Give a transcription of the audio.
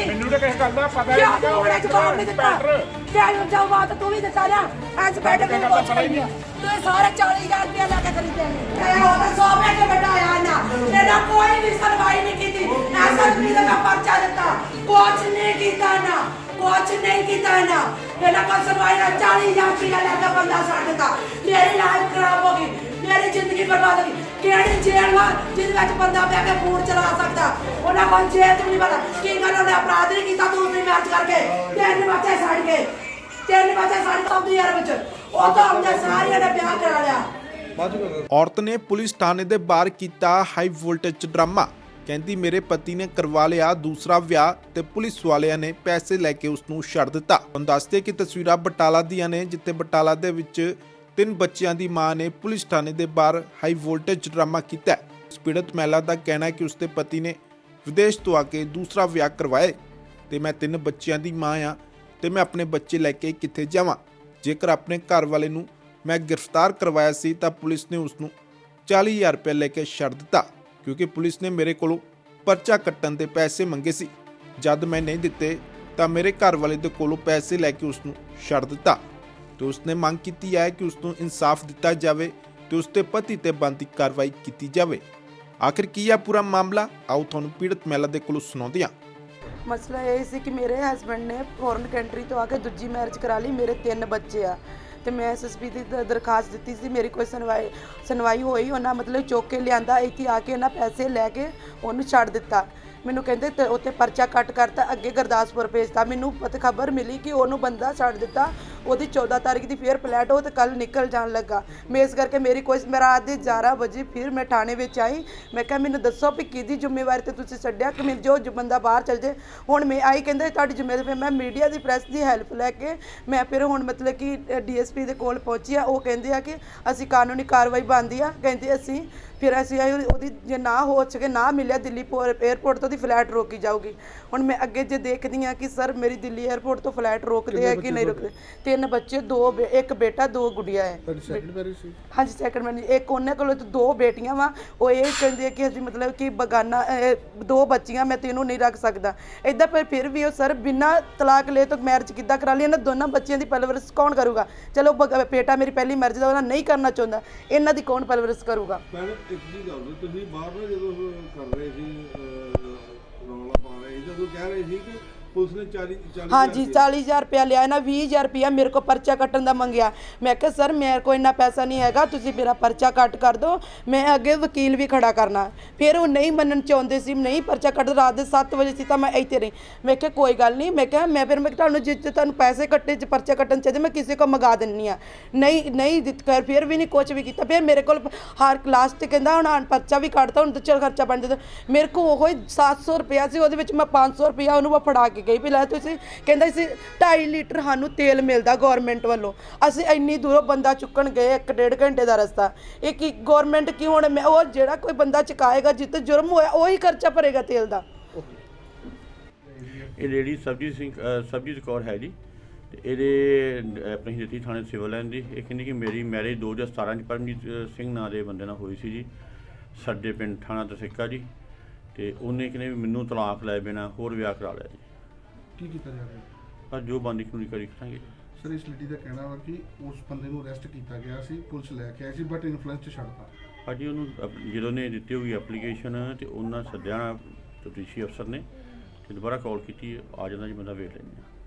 ਨਹੀਂ। ਮੈਨੂੰ ਤਾਂ ਕਿਸੇ ਗੱਲ ਦਾ ਪਤਾ ਨਹੀਂ ਤੂੰ ਉਹਨੇ ਜਵਾਬ ਨਹੀਂ ਦਿੱਤਾ? ਕਿਆ ਨੂੰ ਜਵਾਬ ਤੂੰ ਵੀ ਦਿੱਤਾ ਨਾ ਐਸ ਬੈਠ ਕੇ ਪੁੱਛ ਰਹੀ ਤੂੰ ਸਾਰੇ 40000 ਰੁਪਏ ਲੈ ਕੇ ਖਰੀਦੇ ਇਹ ਉਹ ਤਾਂ 100 ਰੁਪਏ ਦੇ ਬਟਾਇਆ ਨਾ। ਤੇਰਾ ਕੋਈ ਵੀ ਸੁਣਵਾਈ ਨਹੀਂ ਕੀਤੀ। ਐਸਾ ਵੀ ਦਾ ਪਰਚਾ ਦਿੱਤਾ। ਕੁਛ ਨਹੀਂ ਕੀਤਾ ਨਾ। ਕੁਛ ਨਹੀਂ ਕੀਤਾ ਨਾ। ਇਹਨਾਂ ਕੋਲ ਸੁਣਵਾਈ ਨਾ 40000 ਰੁਪਏ ਲੈ ਕੇ ਬੰਦਾ ਛੱਡ ਦਿੱਤਾ। ਮੇਰੀ ਲਾਈਫ ਖਰਾਬ ਹੋ ਗਈ। ਮੇਰੀ ਜ਼ਿੰਦਗੀ ਬਰਬਾਦ ਹੋ ਗਈ। ਕਿਹੜੀ ਜੇਲ੍ਹ ਵਾ ਜਿਹਦੇ ਵਿੱਚ ਬੰਦਾ ਬਹਿ ਕੇ ਫੋਨ ਚਲਾ ਸਕਦਾ? ਉਹਨਾਂ ਕੋਲ ਜੇਲ੍ਹ ਤੋਂ ਨਹੀਂ ਪਤਾ। ਕੀ ਗੱਲ ਉਹਨੇ ਅਪਰਾਧ ਨਹੀਂ ਕੀਤਾ? ਦੂਸਰੀ ਮੈਚ ਕਰਕੇ ਤਿੰਨ ਬੱਚੇ ਛੱਡ ਕੇ ਤਿੰਨ ਬੱਚੇ ਛੱਡ ਆਉਂਦੀ ਯਾਰ ਵਿੱਚ ਉਹ ਤਾਂ ਆਪਣੇ ਸਾਰਿਆਂ ਨੇ ਵਿਆਹ ਕਰਾ ਲਿਆ। ਔਰਤ ਨੇ ਪੁਲਿਸ ਥਾਣੇ ਦੇ ਬਾਹਰ ਕੀਤਾ ਹਾਈ ਵੋਲਟੇਜ ਡਰਾਮਾ। ਕਹਿੰਦੀ ਮੇਰੇ ਪਤੀ ਨੇ ਕਰਵਾ ਲਿਆ ਦੂਸਰਾ ਵਿਆਹ ਤੇ ਪੁਲਿਸ ਵਾਲਿਆਂ ਨੇ ਪੈਸੇ ਲੈ ਕੇ ਉਸ ਨੂੰ ਛੱਡ ਦਿੱਤਾ। ਤੁਹਾਨੂੰ ਦੱਸਦੇ ਕਿ ਤਸਵੀਰਾਂ ਬਟਾਲਾ ਦੀਆਂ ਨੇ ਜਿੱਥੇ ਬਟਾਲਾ ਦੇ ਵਿੱਚ ਤਿੰਨ ਬੱਚਿਆਂ ਦੀ ਮਾਂ ਨੇ ਪੁਲਿਸ ਥਾਣੇ ਦੇ ਬਾਹਰ ਹਾਈ ਵੋਲਟੇਜ ਡਰਾਮਾ ਕੀਤਾ ਹੈ। ਪੀੜਤ ਮਹਿਲਾ ਦਾ ਕਹਿਣਾ ਹੈ ਕਿ ਉਸਦੇ ਪਤੀ ਨੇ ਵਿਦੇਸ਼ ਤੋਂ ਆ ਕੇ ਦੂਸਰਾ ਵਿਆਹ ਕਰਵਾਇਆ ਤੇ ਮੈਂ ਤਿੰਨ ਬੱਚਿਆਂ ਦੀ ਮਾਂ ਆ ਤੇ ਮੈਂ ਆਪਣੇ ਬੱਚੇ ਲੈ ਕੇ ਕਿੱਥੇ ਜਾਵਾਂ? ਜੇਕਰ ਆਪਣੇ ਘਰ ਵਾਲੇ ਨੂੰ ਮੈਂ ਗ੍ਰਿਫਤਾਰ ਕਰਵਾਇਆ ਸੀ ਤਾਂ ਪੁਲਿਸ ਨੇ ਉਸ ਨੂੰ 40000 ਰੁਪਏ ਲੈ ਕੇ ਛੱਡ ਦਿੱਤਾ, ਕਿਉਂਕਿ ਪੁਲਿਸ ਨੇ ਮੇਰੇ ਕੋਲੋਂ ਪਰਚਾ ਕੱਟਣ ਦੇ ਪੈਸੇ ਮੰਗੇ ਸੀ। ਜਦ ਮੈਂ ਨਹੀਂ ਦਿੱਤੇ ਤਾਂ ਮੇਰੇ ਘਰ ਵਾਲੇ ਦੇ ਕੋਲੋਂ ਪੈਸੇ ਲੈ ਕੇ ਉਸ ਨੂੰ ਛੱਡ ਦਿੱਤਾ। ਤੇ ਉਸ ਮੰਗ ਕੀਤੀ ਹੈ ਕਿ ਉਸ ਨੂੰ ਇਨਸਾਫ ਦਿੱਤਾ ਜਾਵੇ ਤੇ ਉਸ ਦੇ ਪਤੀ ਤੇ ਬਣਦੀ ਕਾਰਵਾਈ ਕੀਤੀ ਜਾਵੇ। ਆਖਿਰ ਕੀ ਹੈ ਪੂਰਾ ਮਾਮਲਾ? ਆਓ ਤੁਹਾਨੂੰ ਪੀੜਤ ਮਹਿਲਾ ਦੇ ਕੋਲੋਂ ਸੁਣਾਉਂਦੇ ਹਾਂ। ਮਸਲਾ ਇਹ ਸੀ ਕਿ ਮੇਰੇ ਹਸਬੰਡ ਨੇ ਫੋਰਨ ਕੰਟਰੀ ਤੋਂ ਆ ਕੇ ਦੂਜੀ ਮੈਰਿਜ ਕਰਾ ਲਈ, ਮੇਰੇ ਤਿੰਨ ਬੱਚੇ ਆ। ਤੇ ਮੈਂ ਐਸਐਸਪੀ ਦੀ ਦ- ਦਰਖਾਸਤ ਦਿੱਤੀ ਸੀ, ਮੇਰੀ ਕੋਈ ਸੁਣਵਾਈ ਸੁਣਵਾਈ ਹੋਈ, ਉਹਨਾਂ ਮਤਲਬ ਚੁੱਕ ਕੇ ਲਿਆਂਦਾ, ਇੱਥੇ ਆ ਕੇ ਉਹਨਾਂ ਪੈਸੇ ਲੈ ਕੇ ਉਹਨੂੰ ਛੱਡ ਦਿੱਤਾ। ਮੈਨੂੰ ਕਹਿੰਦੇ ਤੇ, ਉੱਥੇ ਪਰਚਾ ਕੱਟ ਕਰਤਾ, ਅੱਗੇ ਗੁਰਦਾਸਪੁਰ ਭੇਜਤਾ। ਮੈਨੂੰ ਪਤਾ, ਖਬਰ ਮਿਲੀ ਕਿ ਉਹਨੂੰ ਬੰਦਾ ਛੱਡ ਦਿੱਤਾ। ਉਹਦੀ 14 ਤਾਰੀਖ ਦੀ ਫੇਰ ਫਲੈਟ ਉਹ ਤੇ ਕੱਲ ਨਿਕਲ ਜਾਣ ਲੱਗਾ। ਮੈਂ ਇਸ ਕਰਕੇ ਮੇਰੀ ਕੋਈ ਮੈਂ ਰਾਤ ਦੇ 11 ਵਜੇ ਫਿਰ ਮੈਂ ਥਾਣੇ ਵਿੱਚ ਆਈ। ਮੈਂ ਕਿਹਾ ਮੈਨੂੰ ਦੱਸੋ ਵੀ ਕਿਹਦੀ ਜ਼ਿੰਮੇਵਾਰੀ ਤੇ ਤੁਸੀਂ ਛੱਡਿਆ ਕਿ ਮੈਨੂੰ ਜੋ ਬੰਦਾ ਬਾਹਰ ਚਲ ਜੇ। ਹੁਣ ਮੈਂ ਆਈ ਕਹਿੰਦੇ ਤੁਹਾਡੀ ਜ਼ਿੰਮੇਵਾਰੀ ਮੈਂ ਮੀਡੀਆ ਦੀ ਪ੍ਰੈਸ ਦੀ ਹੈਲਪ ਲੈ ਕੇ ਮੈਂ ਫਿਰ ਹੁਣ ਮਤਲਬ ਕਿ ਡੀਐਸਪੀ ਦੇ ਕੋਲ ਪਹੁੰਚੀ ਆ। ਉਹ ਕਹਿੰਦੇ ਆ ਕਿ ਅਸੀਂ ਕਾਨੂੰਨੀ ਕਾਰਵਾਈ ਬਣਦੀ ਆ। ਕਹਿੰਦੇ ਅਸੀਂ ਫਿਰ ਅਸੀਂ ਆਏ ਉਹਦੀ ਜੇ ਨਾ ਹੋ ਸਕੇ ਨਾ ਮਿਲਿਆ ਦਿੱਲੀ 에ਅਰਪੋਰਟ ਤੋਂ ਦੀ ਫਲਾਈਟ ਰੋਕੀ ਜਾਊਗੀ। ਹੁਣ ਮੈਂ ਅੱਗੇ ਜੇ ਦੇਖਦੀ ਆ ਕਿ ਸਰ ਮੇਰੀ ਦਿੱਲੀ 에ਅਰਪੋਰਟ ਤੋਂ ਫਲਾਈਟ ਰੋਕਦੇ ਆ ਕਿ ਨਹੀਂ ਰੋਕਦੇ? ਤਿੰਨ ਬੱਚੇ ਦੋ ਬੇ- ਇੱਕ ਬੇਟਾ ਦੋ ਗੁੜੀਆਂ ਹੈ। ਤੁਹਾਡੀ ਸੈਕਿੰਡ ਮੈਰਿਜ ਸੀ? ਹਾਂਜੀ ਸੈਕੰਡ ਮੈਨ ਇੱਕ ਉਹਨੇ ਕੋਲ ਤਾਂ ਦੋ ਬੇਟੀਆਂ ਵਾ। ਉਹ ਇਹ ਕਹਿੰਦੇ ਕਿ ਅਸੀਂ ਮਤਲਬ ਕਿ ਬਗਾਨਾ ਅਹ, ਦੋ ਬੱਚੀਆਂ ਮੈਂ ਤੈਨੂੰ ਨਹੀਂ ਰੱਖ ਸਕਦਾ। ਇਦਾਂ ਪਰ ਫਿਰ ਵੀ ਉਹ ਸਰ ਬਿਨਾਂ ਤਲਾਕ ਲਏ ਤੋਂ ਮੈਰਿਜ ਕਿੱਦਾਂ ਕਰਾ ਲਈ? ਇਹਨਾਂ ਦੋਨਾਂ ਬੱਚਿਆਂ ਦੀ ਪਰਵਰਿਸ਼ ਕੌਣ ਕਰੂਗਾ? ਚਲੋ ਬਗ- ਬੇਟਾ ਮੇਰੀ ਪਹਿਲੀ ਮੈਰਿਜ ਦਾ ਉਹਨਾਂ ਨਹੀਂ ਕਰਨਾ ਚਾਹੁੰਦਾ। ਇਹਨਾਂ ਦੀ ਕੌਣ ਪਰਵਰਿਸ਼ ਕਰੂਗਾ? ਮੈਡਮ ਇੱਕ ਜੀ ਗੱਲ ਤੁਸੀਂ ਬਾਹਰ ਨਾ ਜਦੋਂ ਉਹ ਕਰ ਰਹੇ ਸੀ ਅਹ, ਰੌਲਾ ਪਾ ਰਹੇ ਸੀ ਜਦੋਂ ਕਹਿ ਰਹੇ ਸੀ ਕਿ ਪੁਲਿਸ ਨੇ 40 40 ਹਾਂਜੀ 40000 ਰੁਪਇਆ ਲਿਆ ਨਾ 20000 ਰੁਪਇਆ ਮੇਰੇ ਕੋ ਪਰਚਾ ਕੱਟਣ ਦਾ ਮੰਗਿਆ। ਮੈਂ ਕਿਹਾ ਸਰ ਮੇਰੇ ਕੋਲ ਇੰਨਾ ਪੈਸਾ ਨਹੀਂ ਹੈਗਾ ਤੁਸੀਂ ਮੇਰਾ ਪਰਚਾ ਕੱਟ ਕਰ ਦਿਓ ਮੈਂ ਅੱਗੇ ਵਕੀਲ ਵੀ ਖੜਾ ਕਰਨਾ। ਫਿਰ ਉਹ ਨਹੀਂ ਮੰਨਣ ਚਾਹੁੰਦੇ ਸੀ ਨਹੀਂ ਪਰਚਾ ਕੱਟ ਰਾਤ ਦੇ 7 ਵਜੇ ਸੀ ਤਾਂ ਮੈਂ ਇੱਥੇ ਰਹੀ। ਮੈਂ ਕਿਹਾ ਕੋਈ ਗੱਲ ਨਹੀਂ। ਮੈਂ ਕਿਹਾ ਮੈਂ ਫਿਰ ਮੈਂ ਤੁਹਾਨੂੰ ਜੇ ਜੇ ਤੁਹਾਨੂੰ ਪੈਸੇ ਕੱਟੇ ਚ ਪਰਚਾ ਕੱਟਣ ਚਾਹੀਦੇ ਮੈਂ ਕਿਸੇ ਕੋ ਮੰਗਾ ਦਿੰਨੀ ਆ। ਨਹੀਂ ਨਹੀਂ ਦਿੱਤ ਕਰ ਫਿਰ ਵੀ ਨਹੀਂ ਕੁਝ ਵੀ ਕੀਤਾ। ਫਿਰ ਮੇਰੇ ਕੋਲ ਹਰ ਕਲਾਸ ਤੇ ਕਹਿੰਦਾ ਹੁਣ ਪਰਚਾ ਵੀ ਕੱਟਦਾ ਹੁਣ ਤੇ ਚਲ ਖਰਚਾ ਬਣ ਜਾਂਦਾ। ਮੇਰੇ ਕੋ ਉਹ ਹੀ 700 ਰੁਪਇਆ ਸੀ ਉਹਦੇ ਵਿੱਚ ਮੈਂ 500 ਰੁਪਇਆ ਉਹਨੂੰ ਮੈਂ ਫੜਾ ਕੇ ਗਈ ਵੀ ਲੈ ਤੁਸੀਂ। ਕਹਿੰਦਾ ਸੀ 2.5 ਲੀਟਰ ਸਾਨੂੰ ਤੇਲ ਮਿਲਦਾ ਗਵਰਨਮੈਂਟ ਵੱਲੋਂ। ਅਸੀਂ ਇੰਨੀ ਦੂਰੋਂ ਬੰਦਾ ਚੁੱਕਣ ਗਏ ਇੱਕ ਡੇਢ ਘੰਟੇ ਦਾ ਰਸਤਾ। ਇਹ ਕੀ ਗਵਰਨਮੈਂਟ ਕੀ ਹੁਣ ਮੈਂ ਉਹ ਜਿਹੜਾ ਕੋਈ ਬੰਦਾ ਚੁਕਾਏਗਾ ਜਿੱਤੇ ਜੁਰਮ ਹੋਇਆ ਉਹੀ ਖਰਚਾ ਭਰੇਗਾ ਤੇਲ ਦਾ। ਇਹ ਲੇਡੀ ਸਰਬਜੀਤ ਸਿੰਘ ਅ, ਕੌਰ ਹੈ ਜੀ ਤੇ ਇਹਦੇ ਆਪਣੀ ਦਿੱਤੀ ਥਾਣੇ ਸਿਵਲ ਲਾਈਨ ਦੀ। ਇਹ ਕਹਿੰਦੀ ਕਿ ਮੇਰੀ ਮੈਰਿਜ 2017 ਚ ਪਰਮਜੀਤ ਸਿੰਘ ਨਾਂ ਦੇ ਬੰਦੇ ਨਾਲ ਹੋਈ ਸੀ ਜੀ। ਸਾਡੇ ਪਿੰਡ ਥਾਣਾ ਦਸਿੱਕਾ ਜੀ ਤੇ ਉਹਨੇ ਕਹਿੰਦੇ ਵੀ ਮੈਨੂੰ ਤਲਾਕ ਲੈ ਬਿਨਾ ਹੋਰ ਵਿਆਹ ਕਰਾ ਲਿਆ ਜੀ। ਕੀ ਕੀਤਾ ਜਾ ਰਿਹਾ? ਪਰ ਜੋ ਬੰਦੀ ਕਾਨੂੰਨੀ ਕਰੀ ਕਰਾਂਗੇ। ਸਰ ਇਸ ਲੇਡੀ ਦਾ ਕਹਿਣਾ ਵਾ ਕਿ ਉਸ ਬੰਦੇ ਨੂੰ ਅਰੈਸਟ ਕੀਤਾ ਗਿਆ ਸੀ ਪੁਲਿਸ ਲੈ ਕੇ ਆਈ ਸੀ ਬਟ ਇਨਫਲੂਐਂਸ ਚ ਛੱਡਤਾ ਅੱਜ ਉਹਨੂੰ ਅਪ- ਜਦੋਂ ਨੇ ਦਿੱਤੀ ਹੋਈ ਐਪਲੀਕੇਸ਼ਨ ਤੇ ਉਹਨਾਂ ਸੱਦਿਆ ਤਫਤੀਸ਼ੀ ਅਫਸਰ ਨੇ ਤੇ ਦੁਬਾਰਾ ਕਾਲ ਕੀਤੀ ਆ ਜਾਂਦਾ ਜੀ ਬੰਦਾ ਵੇਖ ਲੈਂਦੇ। ਹਾਂ